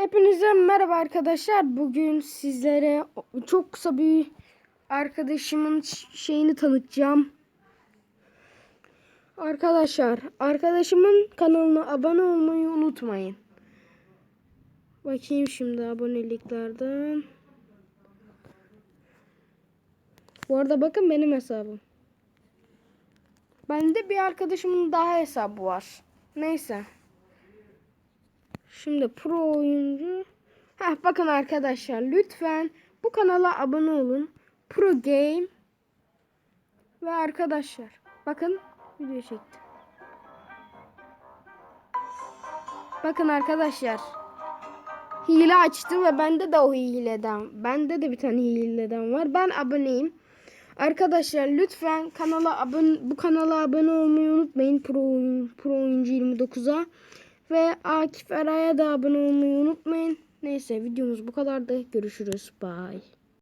Hepinize merhaba arkadaşlar. Bugün sizlere çok kısa bir arkadaşımın şeyini tanıtacağım. Arkadaşlar, arkadaşımın kanalına abone olmayı unutmayın. Bakayım şimdi aboneliklerden. Bu arada bakın benim hesabım. Bende bir arkadaşımın daha hesabı var. Neyse. Şimdi pro oyuncu. Heh, bakın arkadaşlar lütfen bu kanala abone olun. Pro Game ve arkadaşlar bakın video çektim. Bakın arkadaşlar hile açtı ve bende de o hileden bende de bir tane hileden var. Ben aboneyim. Arkadaşlar lütfen kanala abone bu kanala abone olmayı unutmayın. Pro, Pro oyuncu 29'a. Ve Akif Eray'a da abone olmayı unutmayın. Neyse videomuz bu kadardı. Görüşürüz. Bye.